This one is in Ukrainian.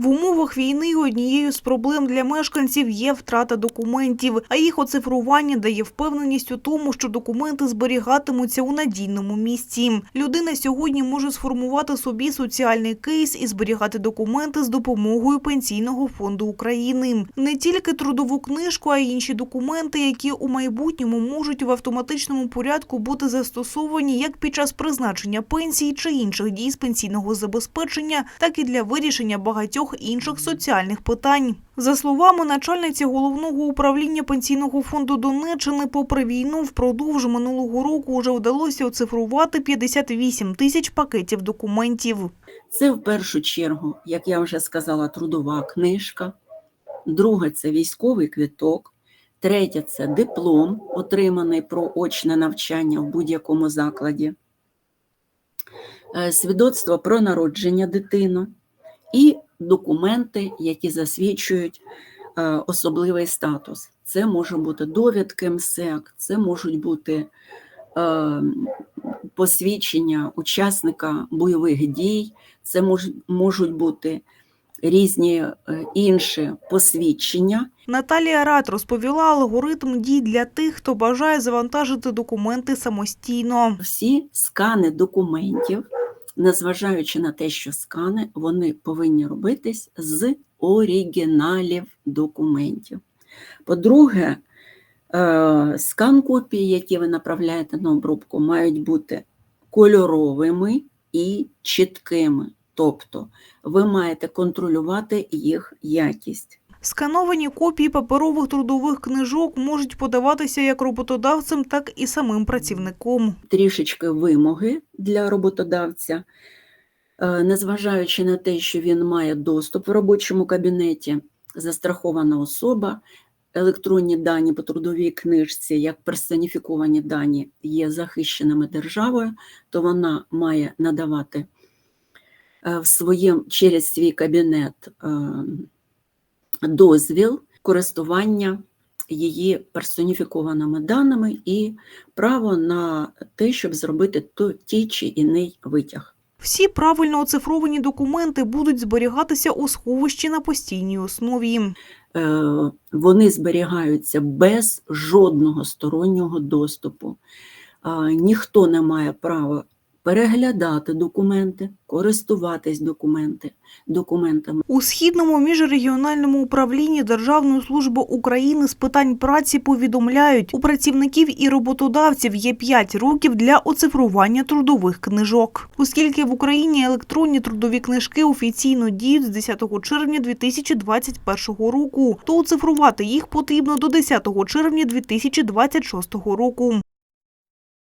В умовах війни однією з проблем для мешканців є втрата документів, а їх оцифрування дає впевненість у тому, що документи зберігатимуться у надійному місці. Людина сьогодні може сформувати собі соціальний кейс і зберігати документи з допомогою Пенсійного фонду України. Не тільки трудову книжку, а й інші документи, які у майбутньому можуть в автоматичному порядку бути застосовані як під час призначення пенсії чи інших дій з пенсійного забезпечення, так і для вирішення багатьох інших соціальних питань. За словами начальниці головного управління пенсійного фонду Донеччини, попри війну, впродовж минулого року вже вдалося оцифрувати 58 тисяч пакетів документів. Це в першу чергу, як я вже сказала, трудова книжка. Друге це військовий квиток. Третє це диплом, отриманий про очне навчання в будь-якому закладі. Е, Свідоцтво про народження дитини і документи, які засвідчують е, особливий статус. Це може бути довідки МСЕК, це можуть бути е, посвідчення учасника бойових дій, це мож, можуть бути різні е, інші посвідчення. Наталія Рат розповіла алгоритм дій для тих, хто бажає завантажити документи самостійно. Всі скани документів, незважаючи на те, що скани, вони повинні робитись з оригіналів документів. По-друге, е, скан копії, які ви направляєте на обробку, мають бути кольоровими і чіткими. Тобто ви маєте контролювати їх якість. Скановані копії паперових трудових книжок можуть подаватися як роботодавцем, так і самим працівником. трішечки вимоги для роботодавця, Е, незважаючи на те, що він має доступ в робочому кабінеті, застрахована особа, електронні дані по трудовій книжці, як персоніфіковані дані, є захищеними державою, то вона має надавати е, в своєм, через свій кабінет е, дозвіл користування її персоніфікованими даними і право на те, щоб зробити то, ті чи іний витяг. Всі правильно оцифровані документи будуть зберігатися у сховищі на постійній основі. Е, Вони зберігаються без жодного стороннього доступу. Е, Ніхто не має права переглядати документи, користуватись документи, документами. У східному міжрегіональному управлінні Державної служби України з питань праці повідомляють, у працівників і роботодавців є 5 років для оцифрування трудових книжок. Оскільки в Україні електронні трудові книжки офіційно діють з 10 червня 2021 року, то оцифрувати їх потрібно до 10 червня 2026 року.